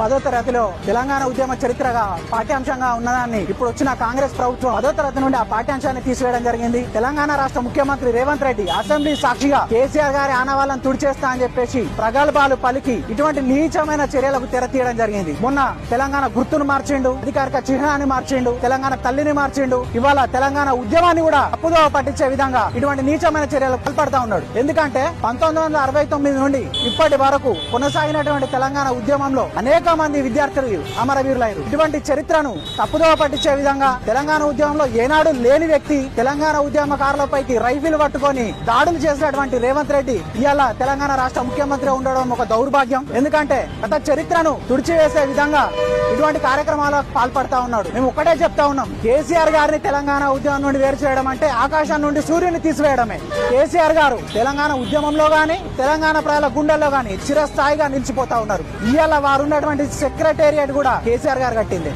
పదో తరగతిలో తెలంగాణ ఉద్యమ చరిత్రగా పాఠ్యాంశంగా ఉన్నదాన్ని ఇప్పుడు వచ్చిన కాంగ్రెస్ ప్రభుత్వం పదో తరగతి నుండి ఆ పాఠ్యాంశాన్ని తీసివేయడం జరిగింది. తెలంగాణ రాష్ట్ర ముఖ్యమంత్రి రేవంత్ రెడ్డి అసెంబ్లీ సాక్షిగా కేసీఆర్ గారి ఆనవాళ్ళను తుడిచేస్తా అని చెప్పేసి ప్రగల్భాలు పలికి ఇటువంటి నీచమైన చర్యలకు తెరతీయడం జరిగింది. మొన్న తెలంగాణ గుర్తును మార్చిండు అధికారిక చిహ్నాన్ని మార్చిండు తెలంగాణ తల్లిని మార్చిండు. ఇవాళ తెలంగాణ ఉద్యమాన్ని కూడా అప్పుదో పట్టించే విధంగా ఇటువంటి నీచమైన చర్యలకు పాల్పడతా ఉన్నాడు. ఎందుకంటే పంతొమ్మిది వందల అరవై తొమ్మిది నుండి ఇప్పటి వరకు కొనసాగినటువంటి తెలంగాణ ఉద్యమంలో అనేక మంది విద్యార్థులు అమరవీరులయ్యారు ఇటువంటి చరిత్రను తప్పుదో పట్టించే విధంగా తెలంగాణ ఉద్యమంలో ఏనాడు లేని వ్యక్తి తెలంగాణ ఉద్యమకారులపైకి రైఫిల్ పట్టుకొని దాడులు చేసినటువంటి రేవంత్ రెడ్డి ఇవాళ తెలంగాణ రాష్ట్ర ముఖ్యమంత్రి ఉండడం ఒక దౌర్భాగ్యం. ఎందుకంటే గత చరిత్రను తుడిచివేసే విధంగా ఇటువంటి కార్యక్రమాలకు పాల్పడతా ఉన్నాడు. మేము ఒకటే చెప్తా ఉన్నాం. కేసీఆర్ గారిని తెలంగాణ ఉద్యమం నుండి వేరు చేయడం అంటే ఆకాశం నుండి సూర్యుని తీసివేయడమే. కేసీఆర్ గారు తెలంగాణ ఉద్యమంలో గాని తెలంగాణ ప్రజల గుండెల్లో గాని చిరస్థాయిగా నిలిచిపోతా ఉన్నారు. ఇవాళ వారు ఉన్నటువంటి సెక్రటేరియట్ కూడా కేసీఆర్ గారు కట్టింది.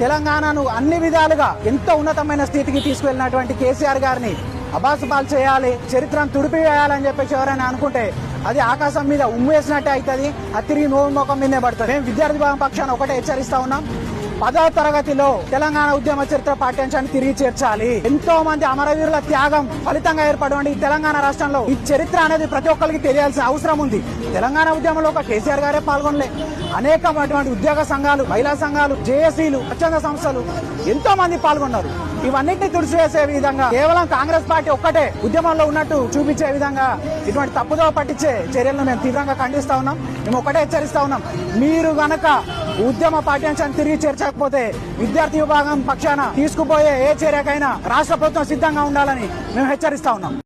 తెలంగాణను అన్ని విధాలుగా ఎంతో ఉన్నతమైన స్థితికి తీసుకువెళ్ళినటువంటి కేసీఆర్ గారిని అబాసుపాలు చేయాలి చరిత్రను తుడిపివేయాలని చెప్పేసి ఎవరైనా అనుకుంటే అది ఆకాశం మీద ఉమ్మేసినట్టే అవుతుంది. అది తిరిగి నోరు ముఖం మీదే పడుతుంది. మేము విద్యార్థి భావం పక్షాన ఒకటే హెచ్చరిస్తా ఉన్నాం. పదవ తరగతిలో తెలంగాణ ఉద్యమ చరిత్ర పాఠ్యాంశాన్ని తిరిగి చేర్చాలి. ఎంతో మంది అమరవీరుల త్యాగం ఫలితంగా ఏర్పడవండి తెలంగాణ రాష్ట్రంలో. ఈ చరిత్ర అనేది ప్రతి ఒక్కరికి తెలియాల్సిన అవసరం ఉంది. తెలంగాణ ఉద్యమంలో ఒక కేసీఆర్ గారే పాల్గొనలే. అనేకమైనటువంటి ఉద్యోగ సంఘాలు మహిళా సంఘాలు జేఏసీలు స్వచ్ఛంద సంస్థలు ఎంతో మంది పాల్గొన్నారు. ఇవన్నింటినీ తుడిచివేసే విధంగా కేవలం కాంగ్రెస్ పార్టీ ఒక్కటే ఉద్యమంలో ఉన్నట్టు చూపించే విధంగా ఇటువంటి తప్పుదో పట్టించే చర్యలను మేము తీవ్రంగా ఖండిస్తా ఉన్నాం. మేము ఒకటే హెచ్చరిస్తా ఉన్నాం. మీరు గనక ఉద్యమ పాఠ్యాంశాన్ని తిరిగి చేర్చకపోతే విద్యార్థి విభాగం పక్షాన తీసుకుపోయే ఏ చర్యకైనా రాష్ట్ర ప్రభుత్వం సిద్ధంగా ఉండాలని మేము హెచ్చరిస్తా ఉన్నాం.